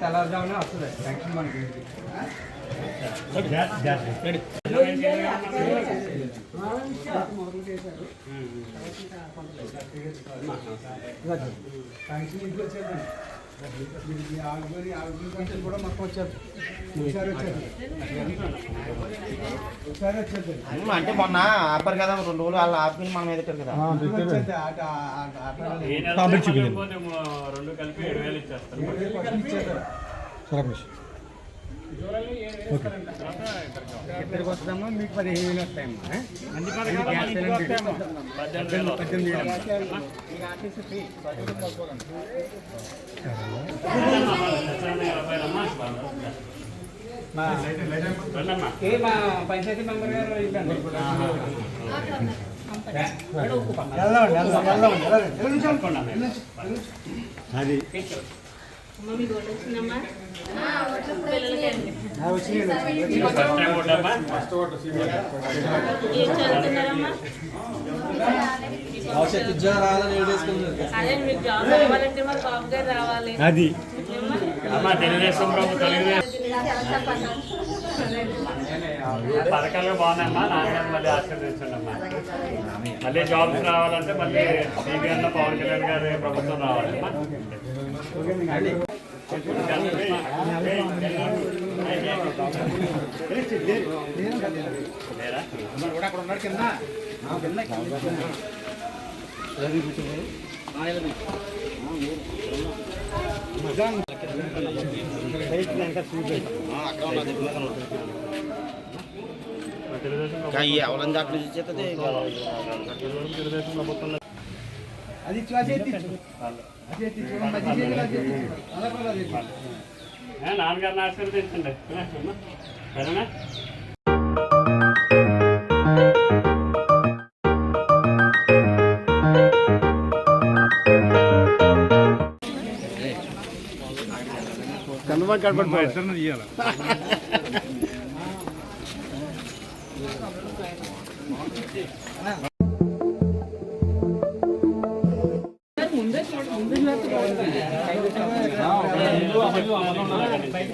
తెల్లారుజామునే వస్తుంది పెన్షన్ మనకి పెన్షన్ ఇంటికి కూడా మొత్తం వచ్చేది ఒకసారి వచ్చేది ఒకసారి వచ్చేది ఉమ్, అంటే మొన్న ఆపారు కదా రెండు రోజులు వాళ్ళు ఆపుకుని మనం ఎదుగుతారు కదా. వచ్చేది ఆట ఆట ఆట ఈ నెల మళ్ళీ పోతే మో- రెండు కలిపి ఏడు వేలు ఇచ్చేస్తారు. ఇక్కడికి వస్తామో మీకు పదిహేను వేలు వస్తాయమ్మా. పద్దెనిమిది రండమ్మా పంచాయతీ మెంబర్ గారు గోల్డ్ ఉద్యోగం రావాలని అది. అమ్మా తెలుగుదేశం ప్రభుత్వం పథకాలు బాగున్నాయమ్మా నాన్నగారు మళ్ళీ ఆశీర్వదించండి అమ్మా మళ్ళీ జాబ్స్ రావాలంటే మళ్ళీ సీబీఎన్ పవన్ కళ్యాణ్ గారి ప్రభుత్వం రావాలమ్మా లేరా? తెలుగుదేశం ప్రభుత్వం ఎవరైనా దాంట్లో చూసేది తెలుగుదేశం ప్రభుత్వంలో అది ఇచ్చు, అది ఎత్తి ఇచ్చు. అది ఎత్తి ఇచ్చు. మధ్య చేతులు అది ఎత్తి ఇచ్చు. అలా కూడా అది ఎత్తి ఇచ్చు. ఏ, నాన్నగారిని ఆశీర్వదించండి అమ్మా. సరేనా దాన్ని అవరోపణ ముందు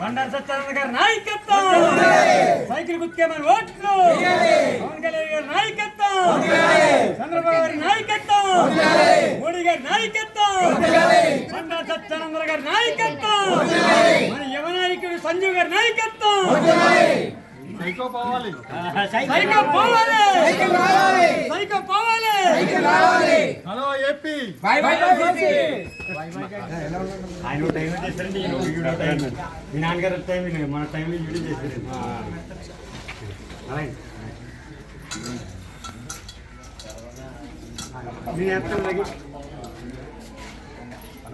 బండారు సత్యానంద గారి నాయకత్వం. సైకిల్ గుర్తుకే మన ఓట్లు. పవన్ కళ్యాణ్ గారి నాయకత్వం. చంద్రబాబు గారి నాయకత్వం. మోడీ గారి నాయకత్వం. బండారు సత్యానంద గారి నాయకత్వం. మన యువ నాయకుడు సంజీవ్ గారి నాయకత్వం. సైకో పోవాలి. సైకో పోవాలి. సైకో పోవాలి. హలో ఏపీ బాయ్ బాయ్ ఆయన టైం చేశారండి ఈయన టైం మీ నాన్నగారు టైం మన టైంలో చేశారండి అలాగే. నేను వేస్తాను అలాగే.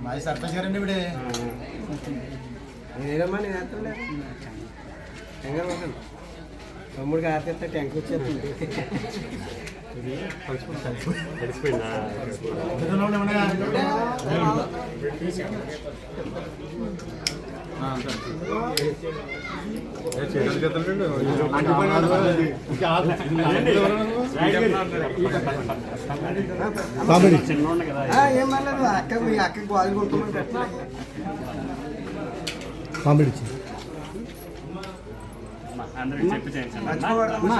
మాది సర్పంచ్ గారండి ఇప్పుడే. నేనేమన్నా నేను వేస్తాను తమ్ముడికి ఆర్తిస్తే ట్యాంక్ వచ్చేస్తుంది. ఏం పర్లేదు అక్క మీ అక్కకి బాగా అందరికి చెప్పి చేయించండి అమ్మా.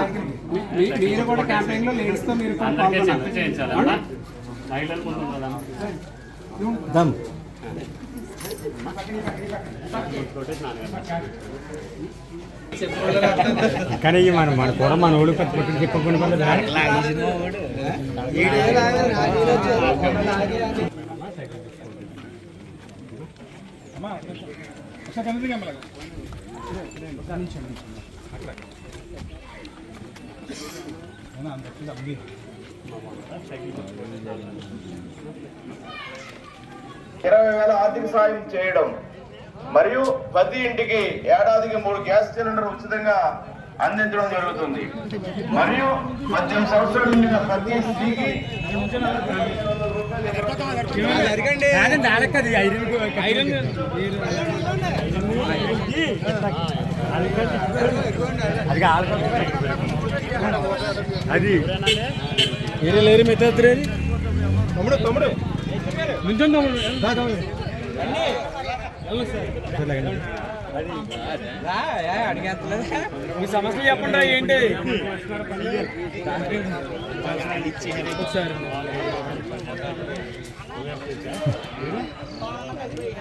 మీరు కూడా క్యాంపెయిన్లో లేడీస్తో మీరు అందరికీ చెప్పి మహిళల ముందు కానీ మన మన కూడా మన ఊళ్ళు పెద్ద పెట్టి చెప్పకుండా ఇరవై వేల ఆర్థిక సాయం చేయడం మరియు ప్రతి ఇంటికి ఏడాదికి మూడు గ్యాస్ సిలిండర్ ఉచితంగా అందించడం జరుగుతుంది. మరియు పద్దెనిమిది సంవత్సరాల నిండిన ప్రతి స్త్రీకి అది అది వేరే లేరు మెత్తది తమ్ముడు తమ్ముడు. నించొని తమ్ముడు. మీ సమస్య చెప్పండి ఏంటి?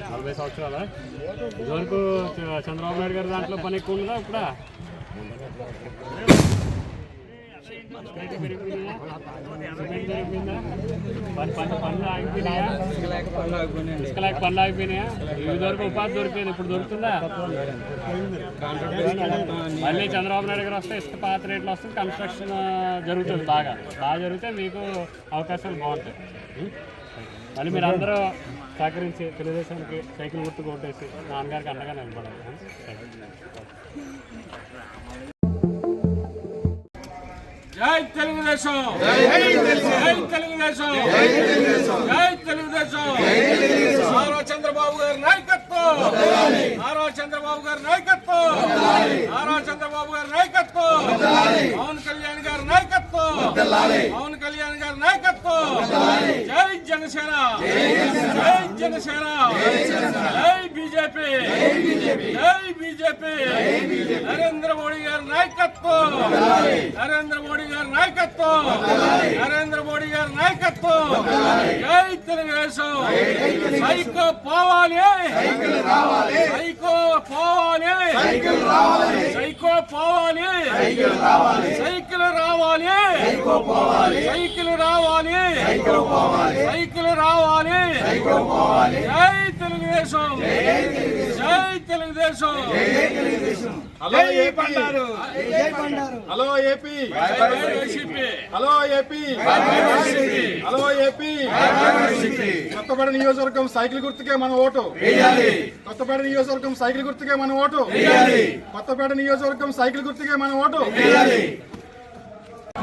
నలభై సంవత్సరాల ఇదివరకు చ- చంద్రబాబు నాయుడు గారి దాంట్లో పని ఎక్కువ ఉందా ఇప్పుడు? ఇసుకలేక పనులు ఆగిపోయినాయా ఇవి దొరికి ఉపాధి దొరికేది ఇప్పుడు దొరుకుతుందా మళ్ళీ చంద్రబాబు నాయుడు గారు వస్తే ఇసుక పాత రేట్లు వస్తుంది కన్స్ట్రక్షన్ జరుగుతుంది బాగా. బాగా జరిగితే మీకు అవకాశాలు బాగుంటాయి. మళ్ళీ మీరు అందరూ సహకరించి తెలుగుదేశానికి సైకిల్ గుర్తు కొట్టేసి నాన్నగారికి అండగా నిలబడాలి. జై తెలుగుదేశం. జై తెలుగుదేశం. జై తెలుగుదేశం. చంద్రబాబు గారి నాయకత్వం. నారా చంద్రబాబు గారి నాయకత్వం. నారా చంద్రబాబు గారి నాయకత్వం. పవన్ కళ్యాణ్ గారి నాయకత్వం. పవన్ కళ్యాణ్ గారి నాయకత్వం. జై జనసేన. జై జనసేన. జై బీజేపీ. జై బీజేపీ. నరేంద్ర మోడీ గారి నాయకత్వం. నరేంద్ర మోడీ గారి నాయకత్వం. నరేంద్ర మోడీ గారి నాయకత్వం. జై తెలుగుదేశం. సైకో పోవాలి. సైకో పోవాలి. సైకో పోవాలి. సైకిల్ రావాలి. సైకిల్ రావాలి. సైకిల్ రావాలి. జై తెలుగుదేశం. జై Telugu Desam. Hello AP. Hello AP. Hello AP. Hello AP. Kothapeta నియోజకవర్గం సైకిల్ గుర్తుకే మన ఓటు. కొత్తపేట నియోజకవర్గం సైకిల్ గుర్తుకే మన ఓటు. కొత్తపేట నియోజకవర్గం సైకిల్ గుర్తుకే మన ఓటు.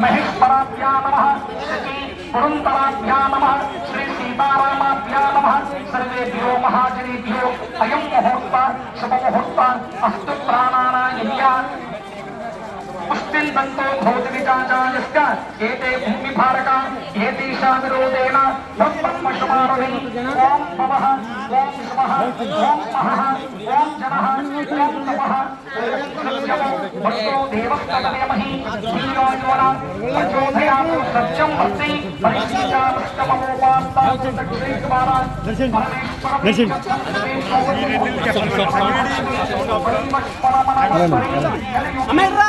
మహేశ్వరాభ్యా నమ. శ్రీ పురంతరాభ్యా నమ. శ్రీ శుభముహూర్త అస్తు ప్రాణానాయ పుష్టిందంతో భవతి విచాచాయస్య एतेषाविरोधेन यं पद्मशुमारुणि ॐ पवः ॐ श्वः ॐ महः ॐ जनः ॐ तपः भक्तो देवस्तमयमहि धीयो योन प्रचोदयामो सत्यं भक्ति परिशीलामस्तमोपास्ताक्षेकुमारा दर्शन दर्शन अमेरा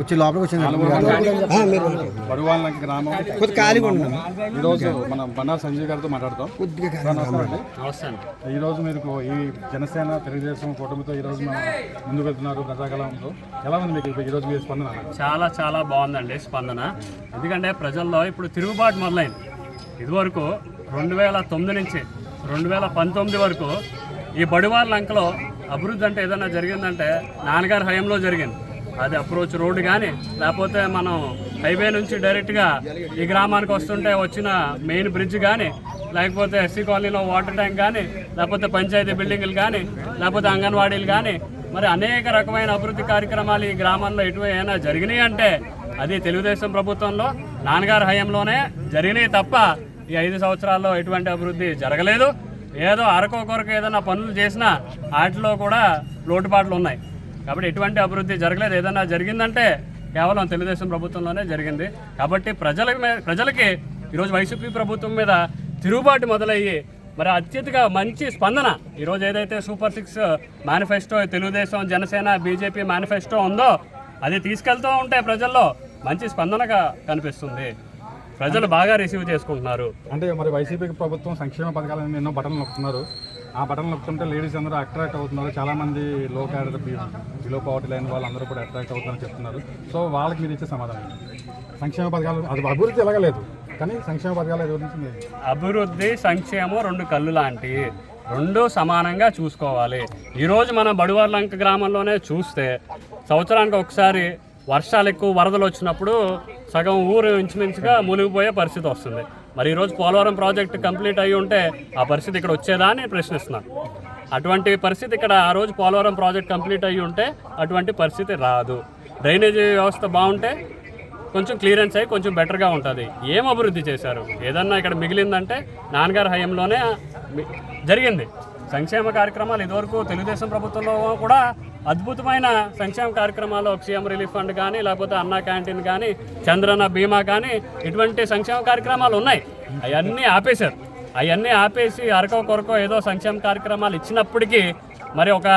వచ్చి లోపలికి వచ్చింది బడువాళ్ళ గ్రామం ఖాళీగా ఉన్నాను ఈరోజు మన బండారు సంజయ్ గారితో మాట్లాడతాం. సార్, నమస్కారం అండి. నమస్తే అండి. ఈ రోజు మీరు ఈ జనసేన తెలుగుదేశం కూటమితో ఈ రోజు మనం ముందుకు వెళ్తున్నారు ప్రజాకాలంతో ఎలా ఉంది మీకు ఈ రోజు మీ స్పందన? చాలా చాలా బాగుందండి స్పందన. ఎందుకంటే ప్రజల్లో ఇప్పుడు తిరుగుబాటు మొదలైంది. ఇదివరకు రెండు వేల తొమ్మిది నుంచి రెండు వేల పంతొమ్మిది వరకు ఈ బడివార్ లంకలో అభివృద్ధి అంటే ఏదైనా జరిగిందంటే నాన్నగారి హయాంలో జరిగింది. అది అప్రోచ్ రోడ్డు కానీ లేకపోతే మనం హైవే నుంచి డైరెక్ట్గా ఈ గ్రామానికి వస్తుంటే వచ్చిన మెయిన్ బ్రిడ్జ్ కానీ లేకపోతే ఎస్సీ కాలనీలో వాటర్ ట్యాంక్ కానీ లేకపోతే పంచాయతీ బిల్డింగులు కానీ లేకపోతే అంగన్వాడీలు కానీ మరి అనేక రకమైన అభివృద్ధి కార్యక్రమాలు ఈ గ్రామంలో ఎటువైనా జరిగినాయి అంటే అది తెలుగుదేశం ప్రభుత్వంలో నాన్నగారి హయాంలోనే జరిగినాయి తప్ప ఈ ఐదు సంవత్సరాల్లో ఎటువంటి అభివృద్ధి జరగలేదు. ఏదో అరకొ కొరకు ఏదైనా పనులు చేసినా వాటిలో కూడా లోటుపాట్లు ఉన్నాయి. కాబట్టి ఎటువంటి అభివృద్ధి జరగలేదు. ఏదైనా జరిగిందంటే కేవలం తెలుగుదేశం ప్రభుత్వంలోనే జరిగింది. కాబట్టి ప్రజల మీద ప్రజలకి ఈరోజు వైసీపీ ప్రభుత్వం మీద తిరుగుబాటు మొదలయ్యి మరి అత్యధిక మంచి స్పందన ఈరోజు ఏదైతే super six manifesto Telugu Desam Janasena BJP manifesto ఉందో అది తీసుకెళ్తూ ఉంటే ప్రజల్లో మంచి స్పందనగా కనిపిస్తుంది. ప్రజలు బాగా రిసీవ్ చేసుకుంటున్నారు. అంటే మరి వైసీపీ ప్రభుత్వం సంక్షేమ పథకాలను ఎన్నో బటన్లు నొక్కుతున్నారు. ఆ బటన్లు నొక్కుతుంటే లేడీస్ అందరూ అట్రాక్ట్ అవుతున్నారు. చాలామంది లో క్యాడర్ బిలో పవర్టీ లైన్ వాళ్ళందరూ కూడా అట్రాక్ట్ అవుతున్నారని చెప్తున్నారు. సో వాళ్ళకి మీరు ఇచ్చే సమాధానం సంక్షేమ పథకాలు అది అభివృద్ధి ఎలాగలేదు కానీ సంక్షేమ పథకాలు గురించి అభివృద్ధి సంక్షేమం రెండు కళ్ళు లాంటివి రెండు సమానంగా చూసుకోవాలి. ఈరోజు మనం బడువర్లంక గ్రామంలోనే చూస్తే సంవత్సరానికి ఒకసారి వర్షాలు ఎక్కువ వరదలు వచ్చినప్పుడు సగం ఊరు ఇంచుమించుగా మునిగిపోయే పరిస్థితి వస్తుంది. మరి ఈరోజు పోలవరం ప్రాజెక్ట్ కంప్లీట్ అయ్యి ఉంటే ఆ పరిస్థితి ఇక్కడ వచ్చేదా అని ప్రశ్నిస్తున్నాను అటువంటి పరిస్థితి ఇక్కడ ఆ రోజు పోలవరం ప్రాజెక్ట్ కంప్లీట్ అయ్యి ఉంటే అటువంటి పరిస్థితి రాదు. డ్రైనేజీ వ్యవస్థ బాగుంటే కొంచెం క్లియరెన్స్ అయ్యి కొంచెం బెటర్గా ఉంటుంది. ఏం అభివృద్ధి చేశారు? ఏదన్నా ఇక్కడ మిగిలిందంటే నాన్నగారి హయంలోనే జరిగింది. సంక్షేమ కార్యక్రమాలు ఇదివరకు తెలుగుదేశం ప్రభుత్వంలో కూడా అద్భుతమైన సంక్షేమ కార్యక్రమాలు సీఎం రిలీఫ్ ఫండ్ కానీ లేకపోతే అన్నా క్యాంటీన్ కానీ చంద్రన్న బీమా కానీ ఇటువంటి సంక్షేమ కార్యక్రమాలు ఉన్నాయి. అవన్నీ ఆపేశారు. అవన్నీ ఆపేసి అరకో కొరకో ఏదో సంక్షేమ కార్యక్రమాలు ఇచ్చినప్పటికీ మరి ఒక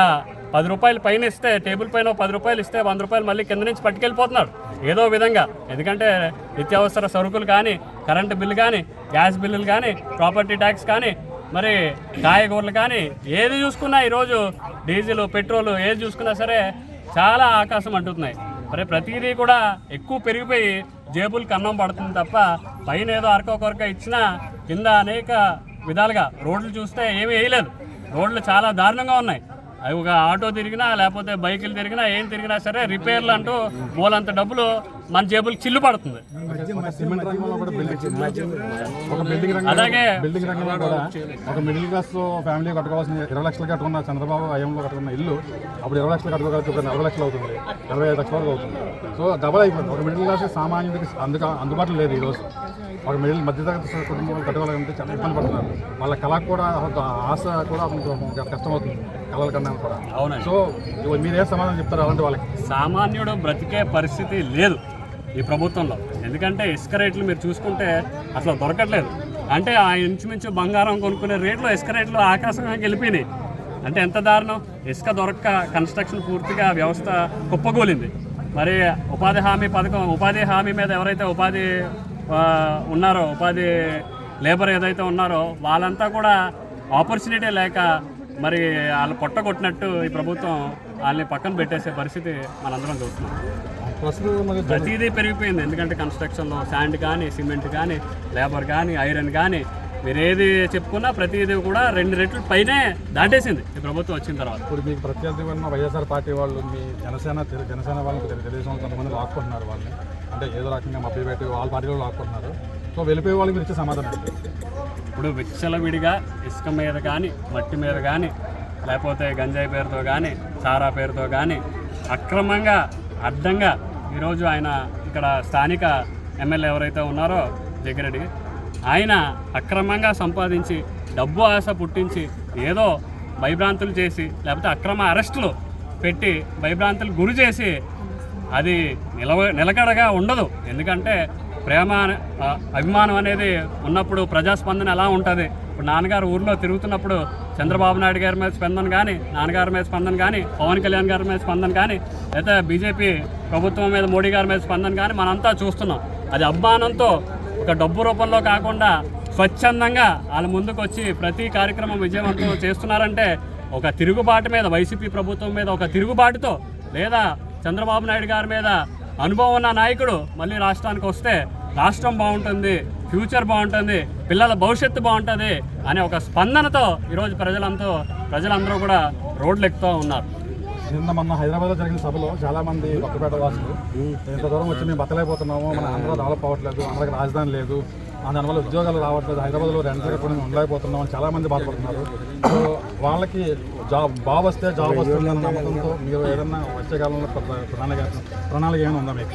పది రూపాయలు పైన ఇస్తే టేబుల్ పైన పది రూపాయలు ఇస్తే వంద రూపాయలు మళ్ళీ కింద నుంచి పట్టుకెళ్ళిపోతున్నారు. ఏదో విధంగా. ఎందుకంటే నిత్యావసర సరుకులు కానీ కరెంటు బిల్లు కానీ గ్యాస్ బిల్లులు కానీ ప్రాపర్టీ ట్యాక్స్ కానీ మరి కాయగూరలు కానీ ఏది చూసుకున్నా ఈరోజు డీజిల్ పెట్రోల్ ఏది చూసుకున్నా సరే చాలా ఆకాశం అంటున్నాయి మరి ప్రతిదీ కూడా ఎక్కువ పెరిగిపోయి జేబులు కన్నం పడుతుంది తప్ప పైన ఏదో అరకొకరక ఇచ్చినా కింద అనేక విధాలుగా రోడ్లు చూస్తే ఏమీ వేయలేదు. రోడ్లు చాలా దారుణంగా ఉన్నాయి. అవి ఒక ఆటో తిరిగినా లేకపోతే బైకులు తిరిగినా ఏం తిరిగినా సరే రిపేర్లు అంటూ మూలంత డబ్బులు మన జేబులు చిల్లు పడుతుంది. సిమెంట్ బిల్డింగ్ ఒక బిల్డింగ్ అలాగే బిల్డింగ్ కూడా ఒక మిడిల్ క్లాస్ ఫ్యామిలీ కట్టుకోవాల్సిన ఇరవై లక్షలు కట్టుకున్న చంద్రబాబు అయ్యంలో కట్టుకున్న ఇల్లు అప్పుడు ఇరవై లక్షలు కట్టుకోగలిగితే ఇప్పుడు నలభై లక్షలు అవుతుంది ఇరవై ఐదు లక్షల వరకు అవుతుంది సో డబల్ అయిపోతుంది ఒక మిడిల్ క్లాస్ సామాన్యుడికి అందుకు అందుబాటులో లేదు ఈరోజు ఒక మిడిల్ మధ్యతరగతి కుటుంబం కట్టుకోవాలంటే చాలా ఇబ్బంది పడుతున్నారు. వాళ్ళ కళ కూడా ఆశ కూడా కష్టమవుతుంది కళల కన్నా కూడా. అవునండి. సో మీరే సమాధానం చెప్తారు అలాంటి వాళ్ళకి? సామాన్యుడు బ్రతికే పరిస్థితి లేదు ఈ ప్రభుత్వంలో. ఎందుకంటే ఇసుక రేట్లు మీరు చూసుకుంటే అసలు దొరకట్లేదు. అంటే ఆ ఇంచుమించు బంగారం కొనుక్కునే రేట్లు ఇసుక రేట్లు ఆకాశంగా వెళ్ళిపోయినాయి అంటే ఎంత దారుణం? ఇసుక దొరక్క కన్స్ట్రక్షన్ పూర్తిగా వ్యవస్థ కుప్పకూలింది. మరి ఉపాధి హామీ పథకం ఉపాధి హామీ మీద ఎవరైతే ఉపాధి ఉన్నారో ఉపాధి లేబర్ ఏదైతే ఉన్నారో వాళ్ళంతా కూడా ఆపర్చునిటీ లేక మరి వాళ్ళు పొట్ట కొట్టినట్టు ఈ ప్రభుత్వం వాళ్ళని పక్కన పెట్టేసే పరిస్థితి మనందరం చూస్తున్నాం. ప్రతిదీ పెరిగిపోయింది. ఎందుకంటే కన్స్ట్రక్షన్లో శాండ్ కానీ సిమెంట్ కానీ లేబర్ కానీ ఐరన్ కానీ మీరు ఏది చెప్పుకున్నా ప్రతిదీ కూడా రెండు రెట్లు పైనే దాటేసింది ఈ ప్రభుత్వం వచ్చిన తర్వాత. ఇప్పుడు మీకు ప్రత్యర్థిగా ఉన్న వైఎస్ఆర్ పార్టీ వాళ్ళు మీ జనసేన జనసేన వాళ్ళకి తెలు- తెలుగుదేశం కొంతమంది లాక్కుంటున్నారు వాళ్ళని. అంటే ఏదో రకంగా మభ్య పెట్టి వాళ్ళ పార్టీలో లాక్కున్నారు సో వెళ్ళిపోయే వాళ్ళకి మీరు ఇచ్చే సమాధానం ఇప్పుడు విచ్చలవిడిగా ఇసుక మీద కానీ మట్టి మీద కానీ లేకపోతే గంజాయి పేరుతో కానీ సారా పేరుతో కానీ అక్రమంగా అడ్డంగా ఈరోజు ఆయన ఇక్కడ స్థానిక ఎమ్మెల్యే ఎవరైతే ఉన్నారో జగ్గిరెడ్డి ఆయన అక్రమంగా సంపాదించి డబ్బు ఆశ పుట్టించి ఏదో భయభ్రాంతులు చేసి లేకపోతే అక్రమ అరెస్టులు పెట్టి భయభ్రాంతులు గురి చేసి అది నిలవ నిలకడగా ఉండదు. ఎందుకంటే ప్రేమ అభిమానం అనేది ఉన్నప్పుడు ప్రజాస్పందన ఎలా ఉంటుంది? ఇప్పుడు నాన్నగారు ఊర్లో తిరుగుతున్నప్పుడు చంద్రబాబు నాయుడు గారి మీద స్పందన కానీ నాన్నగారి మీద స్పందన కానీ పవన్ కళ్యాణ్ గారి మీద స్పందన కానీ లేదా బీజేపీ ప్రభుత్వం మీద మోడీ గారి మీద స్పందన కానీ మనంతా చూస్తున్నాం. అది అభిమానంతో ఒక డబ్బు రూపంలో కాకుండా స్వచ్ఛందంగా వాళ్ళ ముందుకు వచ్చి ప్రతి కార్యక్రమం విజయవంతం చేస్తున్నారంటే ఒక తిరుగుబాటు మీద వైసీపీ ప్రభుత్వం మీద ఒక తిరుగుబాటుతో లేదా చంద్రబాబు నాయుడు గారి మీద అనుభవం ఉన్న నాయకుడు మళ్ళీ రాష్ట్రానికి వస్తే రాష్ట్రం బాగుంటుంది ఫ్యూచర్ బాగుంటుంది పిల్లల భవిష్యత్తు బాగుంటుంది అనే ఒక స్పందనతో ఈరోజు ప్రజలంతా ప్రజలందరూ కూడా రోడ్లు ఎక్కుతూ ఉన్నారు. నిన్న మొన్న హైదరాబాద్లో జరిగిన సభలో చాలామంది కొత్తపేట వాసులు ఇంత దూరం వచ్చి మేము బతలేకపోతున్నాము మన ఆంధ్ర డెవలప్ అవ్వట్లేదు ఆంధ్రకి రాజధాని లేదు దానివల్ల ఉద్యోగాలు రావట్లేదు. హైదరాబాద్లో రెంట్ ఉండలేకపోతున్నాం అని చాలా మంది బాధపడుతున్నారు. సో వాళ్ళకి జాబ్ బాబు వస్తే జాబ్ వస్తుంది అన్న నమ్మకంతో మీరు ఏదన్నా వచ్చే కాలంలో ప్రణాళిక ప్రణాళిక ఏమైనా ఉందా మీకు?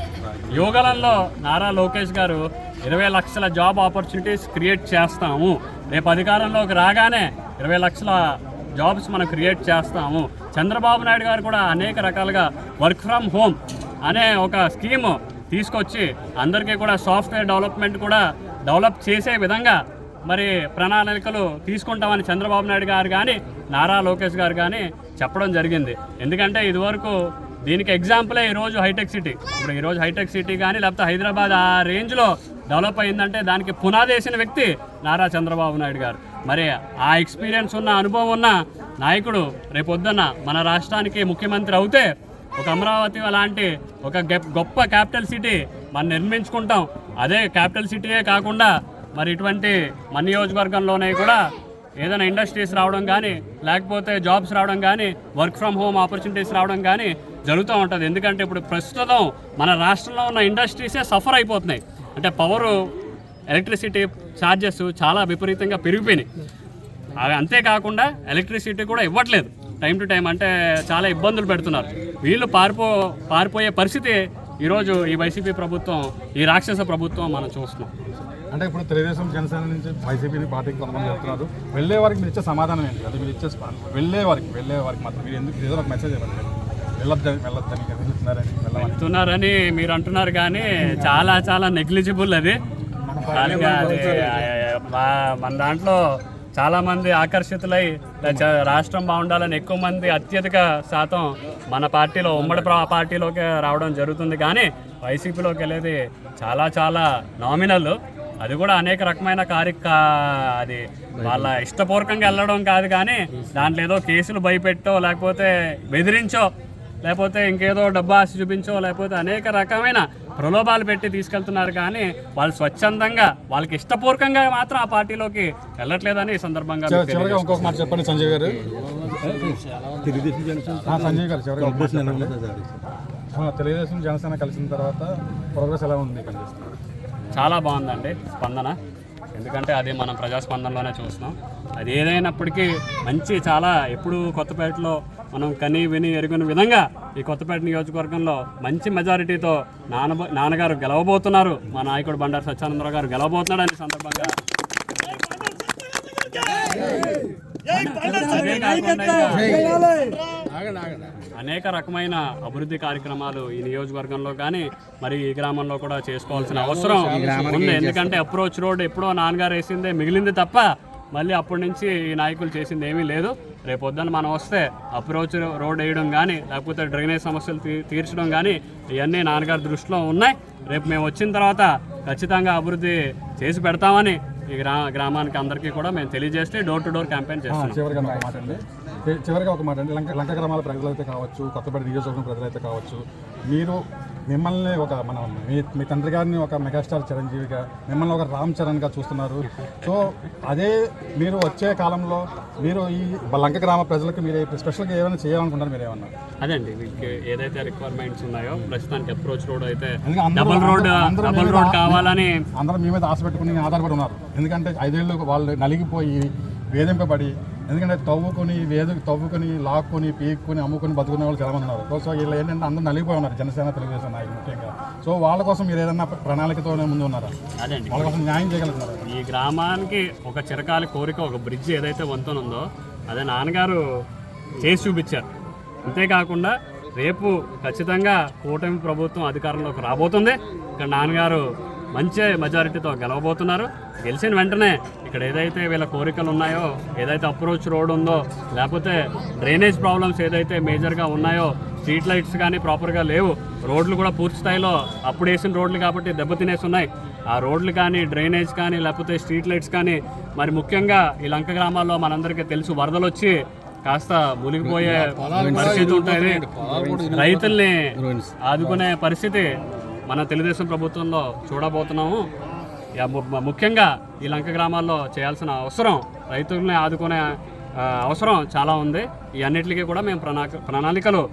యోగాలలో నారా లోకేష్ గారు ఇరవై లక్షల జాబ్ ఆపర్చునిటీస్ క్రియేట్ చేస్తాము. రేపు అధికారంలోకి రాగానే ఇరవై లక్షల జాబ్స్ మనం క్రియేట్ చేస్తాము. చంద్రబాబు నాయుడు గారు కూడా అనేక రకాలుగా వర్క్ ఫ్రమ్ హోమ్ అనే ఒక స్కీమ్ తీసుకొచ్చి అందరికీ కూడా సాఫ్ట్వేర్ డెవలప్మెంట్ కూడా డెవలప్ చేసే విధంగా మరి ప్రణాళికలు తీసుకుంటామని చంద్రబాబు నాయుడు గారు కానీ నారా లోకేష్ గారు కానీ చెప్పడం జరిగింది. ఎందుకంటే ఇదివరకు దీనికి ఎగ్జాంపులే ఈరోజు హైటెక్ సిటీ. ఇప్పుడు ఈరోజు హైటెక్ సిటీ కానీ లేకపోతే హైదరాబాద్ ఆ రేంజ్లో డెవలప్ అయిందంటే దానికి పునాదేసిన వ్యక్తి నారా చంద్రబాబు నాయుడు గారు. మరి ఆ ఎక్స్పీరియన్స్ ఉన్న అనుభవం ఉన్న నాయకుడు రేపొద్దున్న మన రాష్ట్రానికి ముఖ్యమంత్రి అవుతే ఒక అమరావతి లాంటి ఒక గెప్- గొప్ప క్యాపిటల్ సిటీ మనం నిర్మించుకుంటాం. అదే క్యాపిటల్ సిటీయే కాకుండా మరి ఇటువంటి మన నియోజకవర్గంలోనే కూడా ఏదైనా ఇండస్ట్రీస్ రావడం కానీ లేకపోతే జాబ్స్ రావడం కానీ వర్క్ ఫ్రమ్ హోమ్ ఆపర్చునిటీస్ రావడం కానీ జరుగుతూ ఉంటుంది. ఎందుకంటే ఇప్పుడు ప్రస్తుతం మన రాష్ట్రంలో ఉన్న ఇండస్ట్రీసే సఫర్ అయిపోతున్నాయి. అంటే పవరు ఎలక్ట్రిసిటీ ఛార్జెస్ చాలా విపరీతంగా పెరిగిపోయినాయి. అవి అంతేకాకుండా ఎలక్ట్రిసిటీ కూడా ఇవ్వట్లేదు. టైం టు టైం అంటే చాలా ఇబ్బందులు పెడుతున్నారు. వీళ్ళు పారిపో పారిపోయే పరిస్థితి ఈరోజు ఈ వైసీపీ ప్రభుత్వం ఈ రాక్షస ప్రభుత్వం మనం చూస్తున్నాం. అంటే ఇప్పుడు తెలుగుదేశం జనసేన నుంచి వైసీపీని పార్టీకి కొంతమంది వెళ్తున్నారు. వెళ్ళే వారికి మీరు ఇచ్చే సమాధానం ఏంటి? అంటే మీరు ఇచ్చే వెళ్ళే వారికి వెళ్ళే వారికి మాత్రం మీరు ఎందుకు ఏదో ఒక మెసేజ్ ఇవ్వండి వెళ్ళొద్దని వెళ్ళొద్దని చెప్తున్నారని మీరు అంటున్నారు కానీ చాలా చాలా నెగ్లిజిబుల్ అది. అది మన దాంట్లో చాలామంది ఆకర్షితులై రాష్ట్రం బాగుండాలని ఎక్కువ మంది అత్యధిక శాతం మన పార్టీలో ఉమ్మడి పార్టీలోకి రావడం జరుగుతుంది. కానీ వైసీపీలోకి వెళ్ళేది చాలా చాలా నామినల్ అది కూడా అనేక రకమైన కార్య అది వాళ్ళ ఇష్టపూర్వకంగా వెళ్ళడం కాదు కానీ దాంట్లో ఏదో కేసులు భయపెట్టో లేకపోతే బెదిరించో లేకపోతే ఇంకేదో డబ్బా ఆశ చూపించో లేకపోతే అనేక రకమైన ప్రలోభాలు పెట్టి తీసుకెళ్తున్నారు కానీ వాళ్ళు స్వచ్ఛందంగా వాళ్ళకి ఇష్టపూర్వకంగా మాత్రం ఆ పార్టీలోకి వెళ్ళట్లేదని ఈ సందర్భంగా ఇంకొక మాట చెప్పండి సంజయ్ గారు. ఆ, సంజయ్ గారు తెలుగుదేశం జనసేన కలిసిన తర్వాత ప్రోగ్రెస్ ఎలా ఉంది చాలా బాగుందండి స్పందన. ఎందుకంటే అది మనం ప్రజాస్పందనలోనే చూస్తున్నాం. అది ఏదైనప్పటికీ మంచి చాలా ఎప్పుడు కొత్తపేటలో మనం కని విని ఎరుగుని విధంగా ఈ కొత్తపేట నియోజకవర్గంలో మంచి మెజారిటీతో నాన్న నాన్నగారు గెలవబోతున్నారు. మా నాయకుడు బండారు సత్యానందరావు గారు గెలవబోతున్నాడు అనే సందర్భంగా అనేక రకమైన అభివృద్ధి కార్యక్రమాలు ఈ నియోజకవర్గంలో కానీ మరి ఈ గ్రామంలో కూడా చేసుకోవాల్సిన అవసరం ఉంది. ఎందుకంటే అప్రోచ్ రోడ్ ఎప్పుడో నాన్నగారు వేసిందే మిగిలింది తప్ప మళ్ళీ అప్పటి నుంచి ఈ నాయకులు చేసింది ఏమీ లేదు. రేపు పొద్దున్న మనం వస్తే అప్రోచ్ రోడ్ వేయడం కానీ లేకపోతే డ్రైనేజ్ సమస్యలు తీ- తీర్చడం కానీ ఇవన్నీ నాన్నగారి దృష్టిలో ఉన్నాయి. రేపు మేము వచ్చిన తర్వాత ఖచ్చితంగా అభివృద్ధి చేసి పెడతామని ఈ గ్రా గ్రామానికి అందరికీ కూడా మేము తెలియజేస్తే డోర్ టు డోర్ క్యాంపెయిన్ ఆ, చేస్తున్నాం. చివరిగా ఒక మాట అండి. చివరిగా ఒక మాట అండి. లంక లంక గ్రామాల ప్రజలైతే కావచ్చు కొత్తపేట నియోజకవర్గం ప్రజలైతే కావచ్చు మీరు మిమ్మల్ని ఒక మన మీ మీ తండ్రి గారిని ఒక మెగాస్టార్ చిరంజీవిగా మిమ్మల్ని ఒక రామ్ చరణ్గా చూస్తున్నారు. సో అదే మీరు వచ్చే కాలంలో మీరు ఈ లంక గ్రామ ప్రజలకు మీరు స్పెషల్గా ఏమైనా చేయాలనుకుంటారు మీరు ఏమన్నా అదండి మీకు ఏదైతే రిక్వైర్మెంట్స్ ఉన్నాయో ప్రస్తుతానికి అప్రోచ్ రోడ్ అయితే డబుల్ రోడ్ డబుల్ రోడ్ కావాలని అందరూ మీ మీద ఆశ పెట్టుకుని ఆధారపడి ఉన్నారు. ఎందుకంటే ఐదేళ్ళు వాళ్ళు నలిగిపోయి వేధింపబడి ఎందుకంటే తవ్వుకొని వేద తవ్వుకొని లాక్కొని పీక్కొని అమ్ముకొని బతుకునే వాళ్ళు చాలా మంది ఉన్నారు. సో వీళ్ళు ఏంటంటే అందరూ నలిగిపోయి ఉన్నారు జనసేన తెలుగుదేశం నాయకులు ముఖ్యంగా. సో వాళ్ళ కోసం మీరు ఏదైనా ప్రణాళికతోనే ముందు ఉన్నారా? అదండి వాళ్ళ కోసం న్యాయం చేయగలుగుతున్నారు? ఈ గ్రామానికి ఒక చిరకాల కోరిక ఒక బ్రిడ్జ్ ఏదైతే వంతెన ఉందో అదే నాన్నగారు చేసి చూపించారు. అంతేకాకుండా రేపు ఖచ్చితంగా కూటమి ప్రభుత్వం అధికారంలోకి రాబోతుంది. ఇక్కడ నాన్నగారు మంచి మెజారిటీతో గెలవబోతున్నారు. గెలిచిన వెంటనే ఇక్కడ ఏదైతే వీళ్ళ కోరికలు ఉన్నాయో ఏదైతే అప్రోచ్ రోడ్ ఉందో లేకపోతే డ్రైనేజ్ ప్రాబ్లమ్స్ ఏదైతే మేజర్గా ఉన్నాయో స్ట్రీట్ లైట్స్ కానీ ప్రాపర్గా లేవు రోడ్లు కూడా పూర్తి స్థాయిలో అప్పుడు వేసిన రోడ్లు కాబట్టి దెబ్బతినేసి ఉన్నాయి ఆ రోడ్లు కానీ డ్రైనేజ్ కానీ లేకపోతే స్ట్రీట్ లైట్స్ కానీ మరి ముఖ్యంగా ఈ లంక గ్రామాల్లో మనందరికీ తెలుసు వరదలు వచ్చి కాస్త మునిగిపోయే పరిస్థితి ఉంటుంది. రైతుల్ని ఆదుకునే పరిస్థితి మన తెలుగుదేశం ప్రభుత్వంలో చూడబోతున్నాము. ముఖ్యంగా ఈ లంక గ్రామాల్లో చేయాల్సిన అవసరం రైతుల్ని ఆదుకునే అవసరం చాలా ఉంది. ఈ అన్నిటికీ కూడా మేము ప్రణాళిక ప్రణాళికలు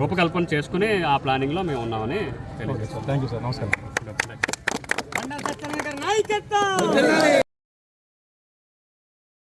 రూపకల్పన చేసుకుని ఆ ప్లానింగ్లో మేము ఉన్నామని తెలియజేస్తాం థ్యాంక్ యూ సార్. నమస్కారం.